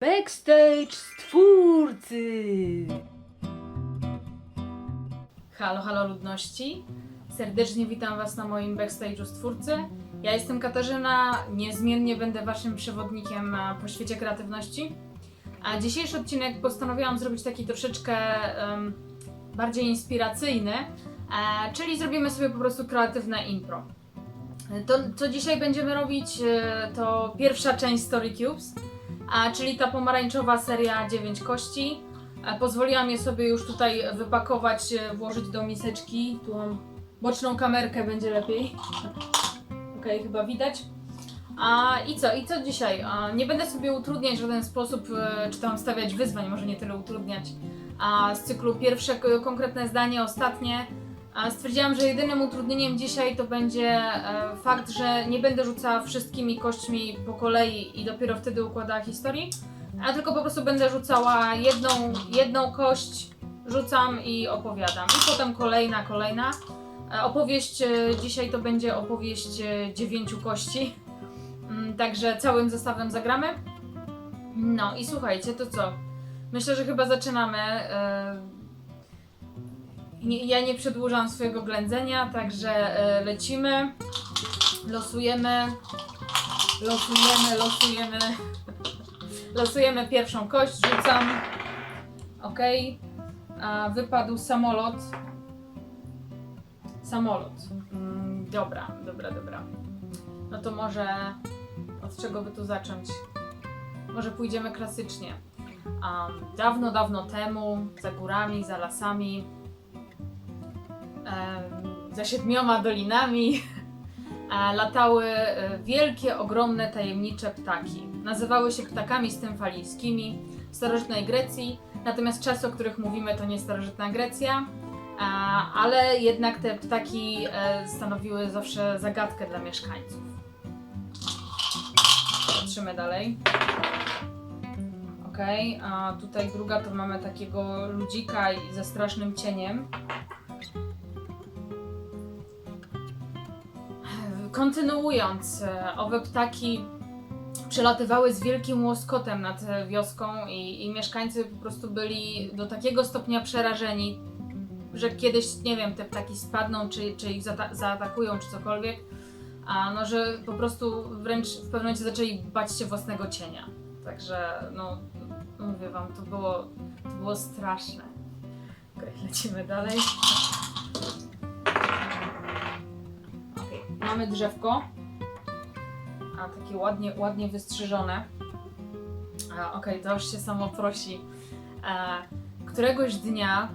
Backstage stwórcy! Halo, halo ludności. Serdecznie witam Was na moim backstage'u stwórcy. Ja jestem Katarzyna, niezmiennie będę Waszym przewodnikiem po świecie kreatywności. A dzisiejszy odcinek postanowiłam zrobić taki troszeczkę em, bardziej inspiracyjny, e, czyli zrobimy sobie po prostu kreatywne impro. To, co dzisiaj będziemy robić, e, to pierwsza część Story Cubes, a, czyli ta pomarańczowa seria 9 kości. E, Pozwoliłam je sobie już tutaj wypakować, e, włożyć do miseczki. Tu mam boczną kamerkę, będzie lepiej. Okej, chyba widać. A i co? I co dzisiaj? A, nie będę sobie utrudniać w żaden sposób, e, czy tam stawiać wyzwań, może nie tyle utrudniać. A z cyklu pierwsze konkretne zdanie, ostatnie. Stwierdziłam, że jedynym utrudnieniem dzisiaj to będzie e, fakt, że nie będę rzucała wszystkimi kośćmi po kolei i dopiero wtedy układała historii a tylko po prostu będę rzucała jedną, jedną kość, rzucam i opowiadam. I potem kolejna, kolejna. E, Opowieść e, dzisiaj to będzie opowieść dziewięciu kości. Mm, Także całym zestawem zagramy. No i słuchajcie, to co? Myślę, że chyba zaczynamy. Nie- Ja nie przedłużam swojego ględzenia, także e, lecimy. Losujemy. Losujemy, losujemy. Losujemy pierwszą kość, rzucam. Ok. A wypadł samolot. Samolot. Mm, dobra, dobra, dobra. No to może od czego by tu zacząć? Może pójdziemy klasycznie. Um, dawno, dawno temu, za górami, za lasami, za siedmioma dolinami, latały e, wielkie, ogromne, tajemnicze ptaki. Nazywały się ptakami stymfalijskimi w starożytnej Grecji, natomiast czasy, o których mówimy, to nie starożytna Grecja, ale jednak te ptaki e, stanowiły zawsze zagadkę dla mieszkańców. Patrzymy dalej. Okej, a tutaj druga to mamy takiego ludzika ze strasznym cieniem. Kontynuując, e, owe ptaki przelatywały z wielkim łoskotem nad wioską i, i mieszkańcy po prostu byli do takiego stopnia przerażeni, że kiedyś, nie wiem, te ptaki spadną, czy, czy ich zata- zaatakują, czy cokolwiek, a no, że po prostu wręcz w pewnym momencie zaczęli bać się własnego cienia. Także, no, mówię wam, to było, to było straszne. Okej, lecimy dalej. Mamy drzewko. A takie ładnie, ładnie wystrzyżone. Okej, to już się samo prosi. E, któregoś dnia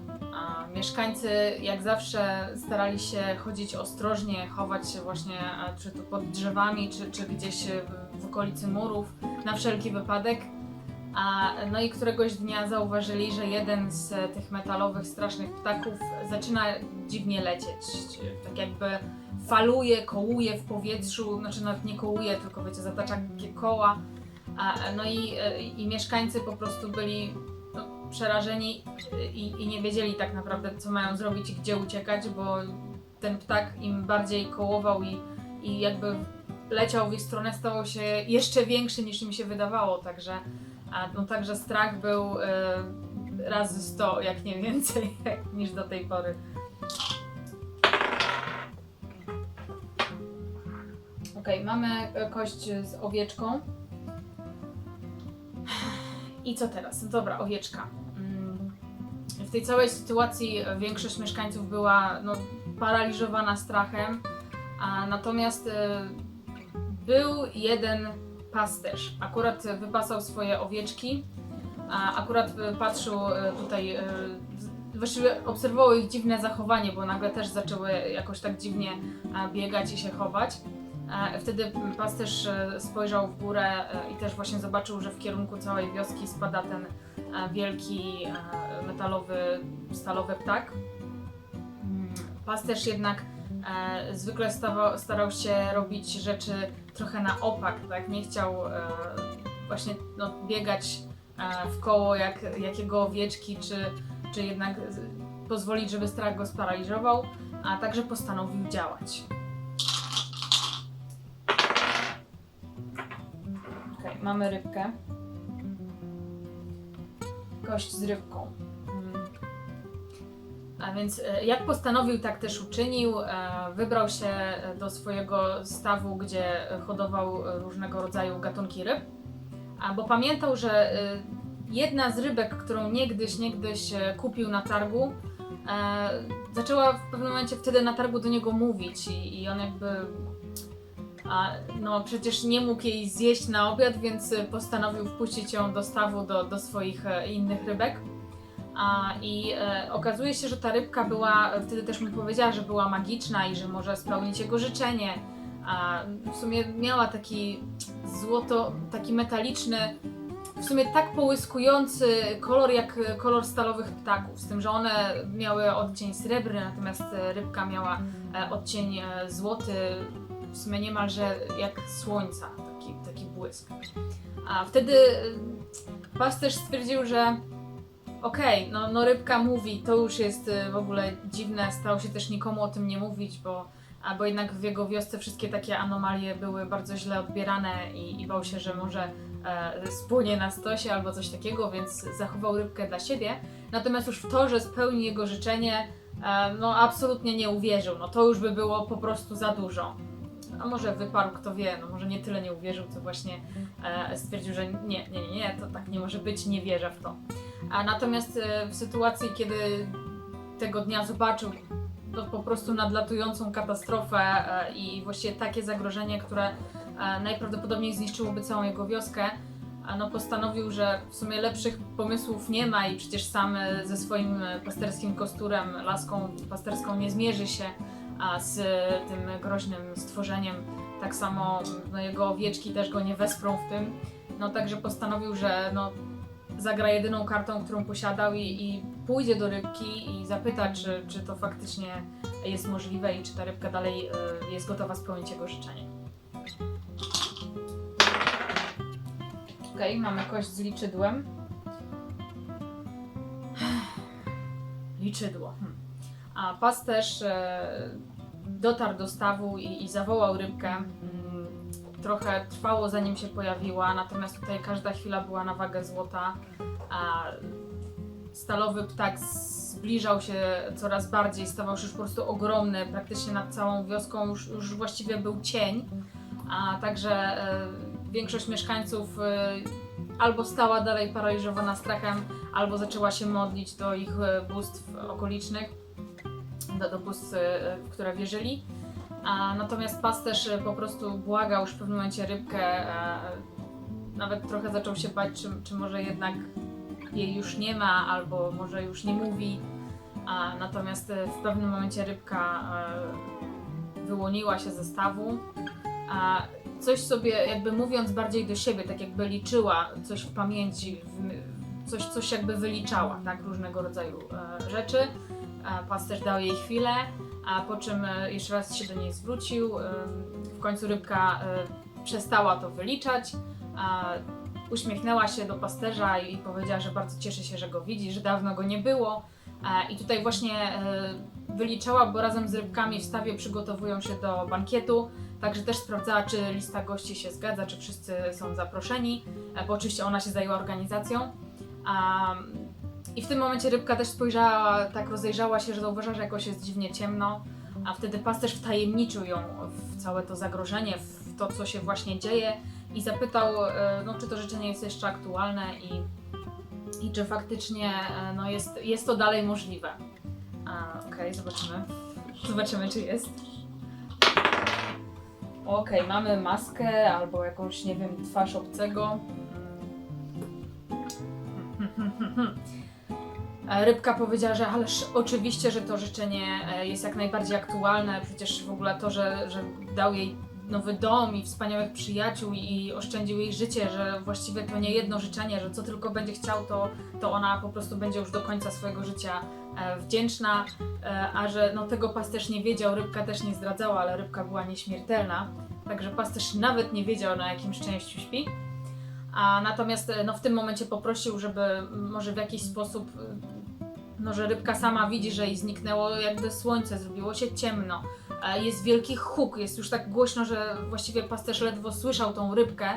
mieszkańcy, jak zawsze, starali się chodzić ostrożnie, chować się właśnie e, czy tu pod drzewami, czy, czy gdzieś e, w, okolicy murów, na wszelki wypadek. A, no i któregoś dnia zauważyli, że jeden z tych metalowych, strasznych ptaków zaczyna dziwnie lecieć. Tak jakby faluje, kołuje w powietrzu, znaczy nawet nie kołuje, tylko wiecie, zatacza koła. No i, e, i mieszkańcy po prostu byli no, przerażeni i, i nie wiedzieli tak naprawdę, co mają zrobić i gdzie uciekać, bo ten ptak im bardziej kołował i, i jakby leciał w ich stronę, stało się jeszcze większy niż im się wydawało, także, a, no, także strach był e, razy 100, jak nie więcej, niż do tej pory. Okej, mamy e, kość z owieczką. I co teraz? No dobra, owieczka. Mm, W tej całej sytuacji e, większość mieszkańców była no, paraliżowana strachem, a natomiast e, był jeden pasterz. Akurat wypasał swoje owieczki, a akurat patrzył tutaj, właściwie obserwował ich dziwne zachowanie, bo nagle też zaczęły jakoś tak dziwnie biegać i się chować. E, Wtedy pasterz e, spojrzał w górę e, i też właśnie zobaczył, że w kierunku całej wioski spada ten wielki metalowy, stalowy ptak. Mm, Pasterz jednak zwykle starał się robić rzeczy trochę na opak, tak? Nie chciał właśnie no, biegać w koło jak, jak jego owieczki, czy, czy jednak pozwolić, żeby strach go sparaliżował, a także postanowił działać. Mamy rybkę. kość z rybką. Mm. A więc e, jak postanowił, tak też uczynił. E, Wybrał się do swojego stawu, gdzie hodował e, różnego rodzaju gatunki ryb, a bo pamiętał, że e, jedna z rybek, którą niegdyś, niegdyś e, kupił na targu, e, zaczęła w pewnym momencie wtedy na targu do niego mówić i, i on jakby a, no przecież nie mógł jej zjeść na obiad, więc e, postanowił wpuścić ją do stawu do, do swoich e, innych rybek. A, I e, okazuje się, że ta rybka była, wtedy też mi powiedziała, że była magiczna i że może spełnić jego życzenie. A w sumie miała taki złoto, taki metaliczny, w sumie tak połyskujący kolor jak kolor stalowych ptaków. Z tym, że one miały odcień srebrny, natomiast rybka miała e, odcień e, złoty, w sumie niemalże jak słońca, taki, taki błysk. A wtedy e, pasterz stwierdził, że okej, no, no rybka mówi, to już jest e, w ogóle dziwne, stało się też nikomu o tym nie mówić, bo, a, bo jednak w jego wiosce wszystkie takie anomalie były bardzo źle odbierane i, i bał się, że może e, spłonie na stosie albo coś takiego, więc zachował rybkę dla siebie. Natomiast już w to, że spełni jego życzenie, e, no absolutnie nie uwierzył. No to już by było po prostu za dużo. A może wyparł, kto wie, no może nie tyle nie uwierzył, co właśnie e, stwierdził, że nie, nie, nie, nie, to tak nie może być, nie wierzę w to. A natomiast e, w sytuacji, kiedy tego dnia zobaczył no, po prostu nadlatującą katastrofę e, i właściwie takie zagrożenie, które najprawdopodobniej zniszczyłoby całą jego wioskę, no postanowił, że w sumie lepszych pomysłów nie ma i przecież sam ze swoim pasterskim kosturem, laską pasterską nie zmierzy się a z tym groźnym stworzeniem. Tak samo no, jego owieczki też go nie wesprą w tym. No także postanowił, że no, zagra jedyną kartą, którą posiadał i, i pójdzie do rybki i zapyta, czy, czy to faktycznie jest możliwe i czy ta rybka dalej y, jest gotowa spełnić jego życzenie. Okej, mamy kość z liczydłem. Liczydło. Hmm. A pasterz e, dotarł do stawu i, i zawołał rybkę. Mm, Trochę trwało zanim się pojawiła, natomiast tutaj każda chwila była na wagę złota. A stalowy ptak zbliżał się coraz bardziej, stawał się już po prostu ogromny, praktycznie nad całą wioską już, już właściwie był cień. A także e, większość mieszkańców e, albo stała dalej paraliżowana strachem, albo zaczęła się modlić do ich e, bóstw okolicznych, e, w które wierzyli. A natomiast pasterz e, po prostu błagał już w pewnym momencie rybkę, e, nawet trochę zaczął się bać, czy, czy może jednak jej już nie ma, albo może już nie mówi. A natomiast e, w pewnym momencie rybka wyłoniła się ze stawu. A coś sobie, jakby mówiąc bardziej do siebie, tak jakby liczyła coś w pamięci, w, coś, coś jakby wyliczała, tak, różnego rodzaju e, rzeczy. Pasterz dał jej chwilę, a po czym e, jeszcze raz się do niej zwrócił. W końcu rybka e, przestała to wyliczać. Uśmiechnęła się do pasterza i powiedziała, że bardzo cieszy się, że go widzi, że dawno go nie było. E, I tutaj właśnie wyliczała, bo razem z rybkami w stawie przygotowują się do bankietu, także też sprawdzała, czy lista gości się zgadza, czy wszyscy są zaproszeni, bo oczywiście ona się zajęła organizacją. I w tym momencie rybka też spojrzała, tak rozejrzała się, że zauważyła, że jakoś jest dziwnie ciemno, a wtedy pasterz wtajemniczył ją w całe to zagrożenie, w to, co się właśnie dzieje i zapytał, e, no, czy to życzenie jest jeszcze aktualne i, i czy faktycznie e, no, jest, jest to dalej możliwe. Okej, zobaczymy. Zobaczymy, czy jest. Okej, mamy maskę albo jakąś, nie wiem, twarz obcego. E, Rybka powiedziała, że ależ oczywiście, że to życzenie e, jest jak najbardziej aktualne. Przecież w ogóle to, że, że dał jej nowy dom i wspaniałych przyjaciół i oszczędził jej życie, że właściwie to nie jedno życzenie, że co tylko będzie chciał, to, to ona po prostu będzie już do końca swojego życia e, wdzięczna, e, a że no, tego pasterz nie wiedział, rybka też nie zdradzała, ale rybka była nieśmiertelna, także pasterz nawet nie wiedział na jakim szczęściu śpi. A natomiast no, w tym momencie poprosił, żeby może w jakiś sposób, no, że rybka sama widzi, że jej zniknęło jakby słońce, zrobiło się ciemno, e, jest wielki huk, jest już tak głośno, że właściwie pasterz ledwo słyszał tą rybkę,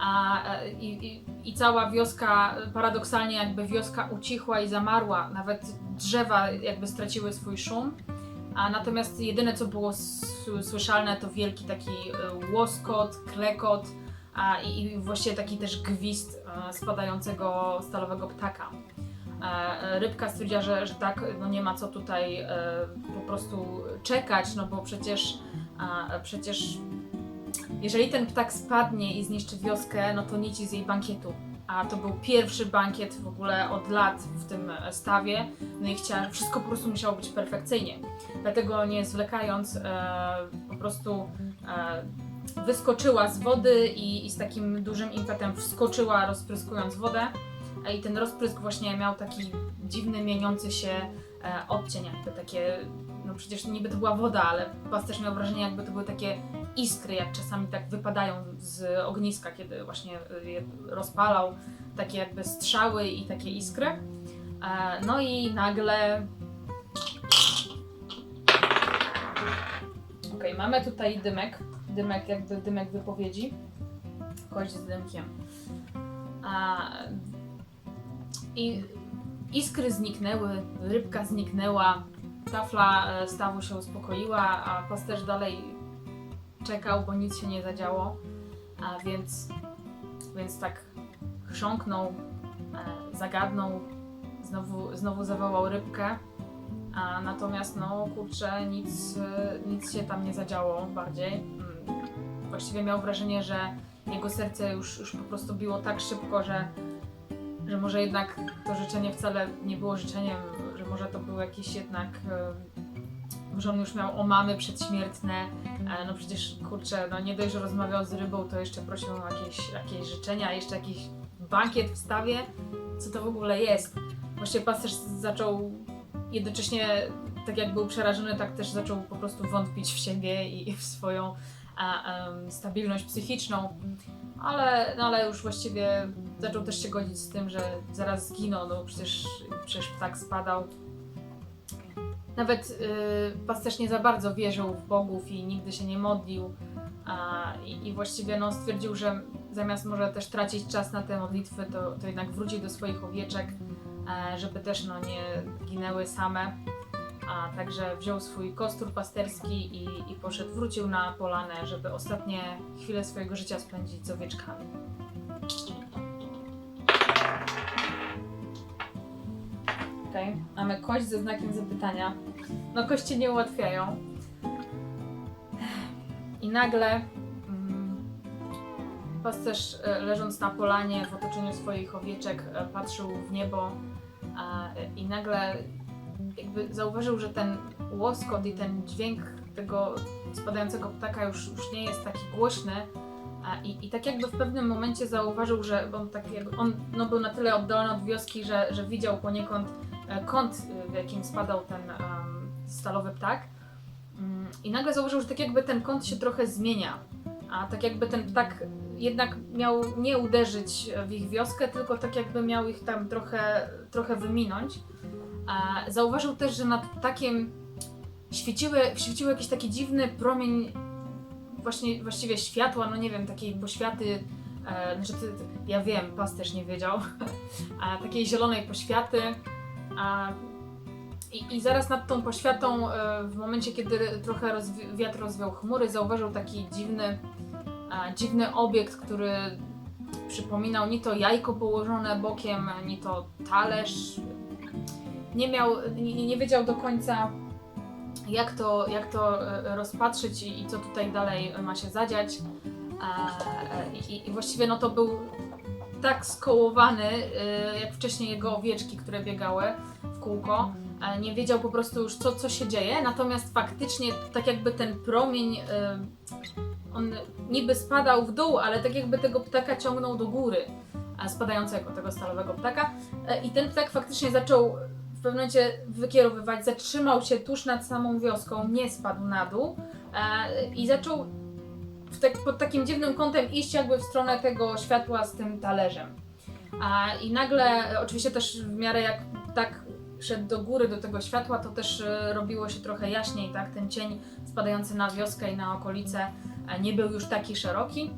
A, e, i, i, I cała wioska, paradoksalnie jakby wioska ucichła i zamarła, nawet drzewa jakby straciły swój szum. A natomiast jedyne co było słyszalne to wielki taki e, łoskot, klekot a, i, i właściwie taki też gwizd spadającego stalowego ptaka. E, Rybka stwierdziła, że, że tak, no nie ma co tutaj e, po prostu czekać, no bo przecież, a, przecież jeżeli ten ptak spadnie i zniszczy wioskę, no to nic z jej bankietu. A to był pierwszy bankiet w ogóle od lat w tym e, stawie, no i chciała, wszystko po prostu musiało być perfekcyjnie. Dlatego nie zwlekając, e, po prostu e, wyskoczyła z wody i, i z takim dużym impetem wskoczyła, rozpryskując wodę. E, I ten rozprysk właśnie miał taki dziwny, mieniący się e, odcień, jakby takie, no przecież niby to była woda, ale pasterz miał wrażenie, jakby to były takie iskry, jak czasami tak wypadają z ogniska, kiedy właśnie y, je rozpalał, takie jakby strzały i takie iskry. E, No i nagle. Okej, mamy tutaj dymek. Dymek, jakby dymek wypowiedzi. Kość z dymkiem. A, I iskry zniknęły, rybka zniknęła, tafla e, stawu się uspokoiła, a pasterz dalej czekał, bo nic się nie zadziało, a więc, więc tak chrząknął, e, zagadnął, znowu, znowu zawołał rybkę, a natomiast no kurczę, nic, e, nic się tam nie zadziało bardziej. Mm, Właściwie miał wrażenie, że jego serce już, już po prostu biło tak szybko, że, że może jednak to życzenie wcale nie było życzeniem, że może to był jakiś jednak może on już miał omamy przedśmiertne, e, no przecież kurczę, no nie dość, że rozmawiał z rybą, to jeszcze prosił o jakieś, jakieś życzenia, jeszcze jakiś bankiet w stawie. Co to w ogóle jest? Właściwie pasterz zaczął jednocześnie, tak jak był przerażony, tak też zaczął po prostu wątpić w siebie i w swoją a, stabilność psychiczną. Ale, no ale już właściwie zaczął też się godzić z tym, że zaraz zginął, no przecież, przecież ptak spadał. Nawet y, pasterz nie za bardzo wierzył w bogów i nigdy się nie modlił. A, i, I właściwie no, stwierdził, że zamiast może też tracić czas na te modlitwy, to, to jednak wróci do swoich owieczek, e, żeby też no, nie ginęły same. A także wziął swój kostur pasterski i, i poszedł, wrócił na polanę, żeby ostatnie chwile swojego życia spędzić z owieczkami. Okej, mamy kość ze znakiem zapytania. No kości nie ułatwiają. I nagle mm, pasterz e, leżąc na polanie w otoczeniu swoich owieczek e, patrzył w niebo e, i nagle jakby zauważył, że ten łoskot i ten dźwięk tego spadającego ptaka już, już nie jest taki głośny. A, i, I tak jakby w pewnym momencie zauważył, że on, tak jakby, on no, był na tyle oddalony od wioski, że, że widział poniekąd e, kąt, y, w jakim spadał ten em, stalowy ptak. Mm, I nagle zauważył, że tak jakby ten kąt się trochę zmienia. A tak jakby ten ptak jednak miał nie uderzyć w ich wioskę, tylko tak jakby miał ich tam trochę, trochę wyminąć. Zauważył też, że nad ptakiem świeciły, świecił jakiś taki dziwny promień, właśnie, właściwie światła, no nie wiem, takiej poświaty. E, znaczy, ja wiem, pasterz nie wiedział, a takiej zielonej poświaty. A, i, I zaraz nad tą poświatą, e, w momencie kiedy trochę rozwi- wiatr rozwiał chmury, zauważył taki dziwny, dziwny obiekt, który przypominał ni to jajko położone bokiem, ni to talerz. Nie miał, nie, nie wiedział do końca, jak to, jak to e, rozpatrzyć i, i co tutaj dalej ma się zadziać. E, I, I właściwie no to był tak skołowany, e, jak wcześniej jego owieczki, które biegały w kółko. E, Nie wiedział po prostu już, co, co się dzieje, natomiast faktycznie tak jakby ten promień, e, on niby spadał w dół, ale tak jakby tego ptaka ciągnął do góry, e, spadającego, tego stalowego ptaka. E, I ten ptak faktycznie zaczął w pewnym momencie wykierowywać, zatrzymał się tuż nad samą wioską, nie spadł na dół e, i zaczął w tak, pod takim dziwnym kątem iść jakby w stronę tego światła z tym talerzem. A, I nagle, oczywiście też w miarę jak tak szedł do góry do tego światła, to też e, robiło się trochę jaśniej, tak? Ten cień spadający na wioskę i na okolice e, nie był już taki szeroki.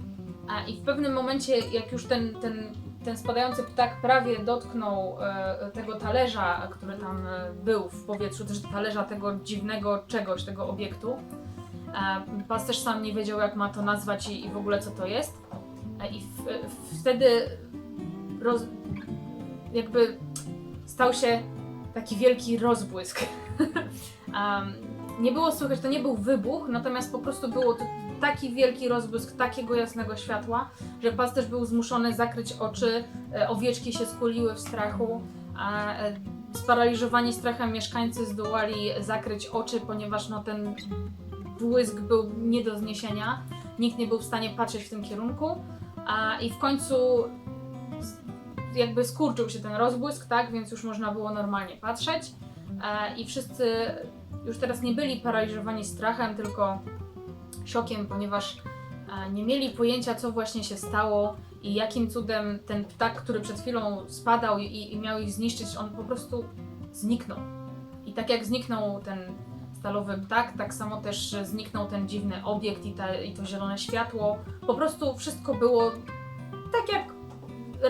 I w pewnym momencie, jak już ten, ten, ten spadający ptak prawie dotknął e, tego talerza, który tam e, był w powietrzu, też talerza tego dziwnego czegoś, tego obiektu, e, pasterz sam nie wiedział, jak ma to nazwać i, i w ogóle co to jest. E, I w, w, wtedy roz, jakby stał się taki wielki rozbłysk. nie było słychać, to nie był wybuch, natomiast po prostu było to taki wielki rozbłysk takiego jasnego światła, że pasterz był zmuszony zakryć oczy, e, owieczki się skuliły w strachu, a e, sparaliżowani strachem mieszkańcy zdołali zakryć oczy, ponieważ no, ten błysk był nie do zniesienia. Nikt nie był w stanie patrzeć w tym kierunku. A, I w końcu jakby skurczył się ten rozbłysk, tak, więc już można było normalnie patrzeć. E, I wszyscy już teraz nie byli paraliżowani strachem, tylko szokiem, ponieważ e, nie mieli pojęcia, co właśnie się stało i jakim cudem ten ptak, który przed chwilą spadał i, i miał ich zniszczyć, on po prostu zniknął. I tak jak zniknął ten stalowy ptak, tak samo też zniknął ten dziwny obiekt i, ta, i to zielone światło. Po prostu wszystko było tak jak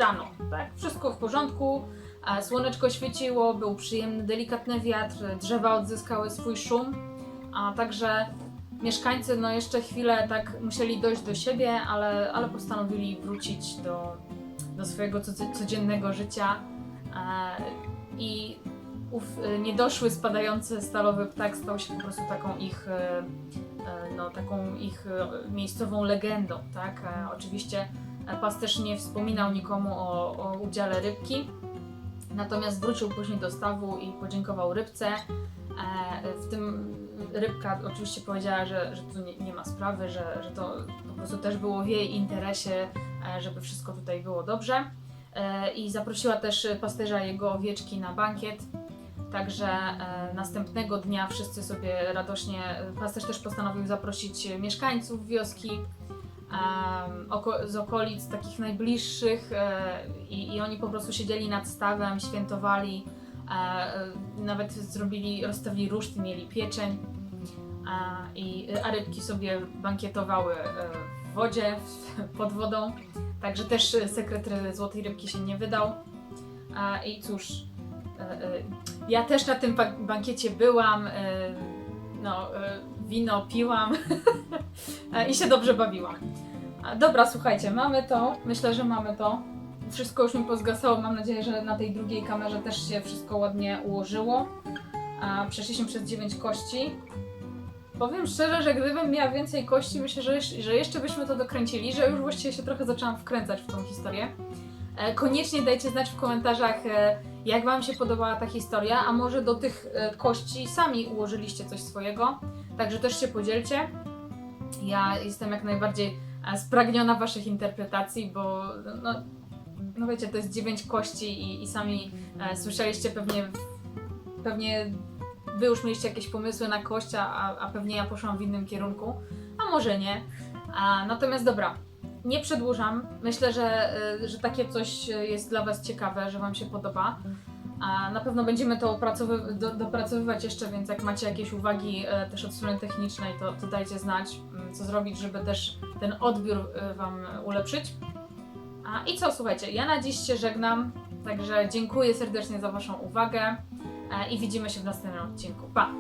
rano, tak? Wszystko w porządku, słoneczko świeciło, był przyjemny, delikatny wiatr, drzewa odzyskały swój szum, a także mieszkańcy no jeszcze chwilę tak musieli dojść do siebie, ale, ale postanowili wrócić do, do swojego codzie- codziennego życia e, i ów e, niedoszły, spadający stalowy ptak stał się po prostu taką ich, e, no, taką ich miejscową legendą, tak? Oczywiście pasterz nie wspominał nikomu o, o udziale rybki, natomiast wrócił później do stawu i podziękował rybce. W tym rybka oczywiście powiedziała, że, że tu nie, nie ma sprawy, że, że to po prostu też było w jej interesie, e, żeby wszystko tutaj było dobrze. E, I zaprosiła też pasterza jego owieczki na bankiet. Także e, następnego dnia wszyscy sobie radośnie, pasterz też postanowił zaprosić mieszkańców wioski z okolic takich najbliższych i, i oni po prostu siedzieli nad stawem, świętowali, nawet zrobili, rozstawili ruszty, mieli pieczeń a, i, a rybki sobie bankietowały e, w wodzie, pod wodą, także też sekret Złotej Rybki się nie wydał. A, I cóż, e, e, ja też na tym ba- bankiecie byłam, no, wino piłam i się dobrze bawiłam. Dobra, słuchajcie, mamy to. Myślę, że mamy to. Wszystko już mi pozgasało. Mam nadzieję, że na tej drugiej kamerze też się wszystko ładnie ułożyło. Przeszliśmy przez 9 kości. Powiem szczerze, że gdybym miała więcej kości, myślę, że, że jeszcze byśmy to dokręcili, że już właściwie się trochę zaczęłam wkręcać w tą historię. E, Koniecznie dajcie znać w komentarzach, e, jak Wam się podobała ta historia, a może do tych e, kości sami ułożyliście coś swojego. Także też się podzielcie. Ja jestem jak najbardziej spragniona Waszych interpretacji, bo no, no wiecie, to jest dziewięć kości i, i sami słyszeliście pewnie, pewnie Wy już mieliście jakieś pomysły na kość, a, a pewnie ja poszłam w innym kierunku, a może nie. A, natomiast dobra, nie przedłużam. Myślę, że, y, że takie coś jest dla Was ciekawe, że Wam się podoba. A na pewno będziemy to opracowy- do, dopracowywać jeszcze, więc jak macie jakieś uwagi e, też od strony technicznej, to, to dajcie znać, mm, co zrobić, żeby też ten odbiór e, Wam ulepszyć. A, I co, słuchajcie, ja na dziś się żegnam, także dziękuję serdecznie za Waszą uwagę i widzimy się w następnym odcinku. Pa!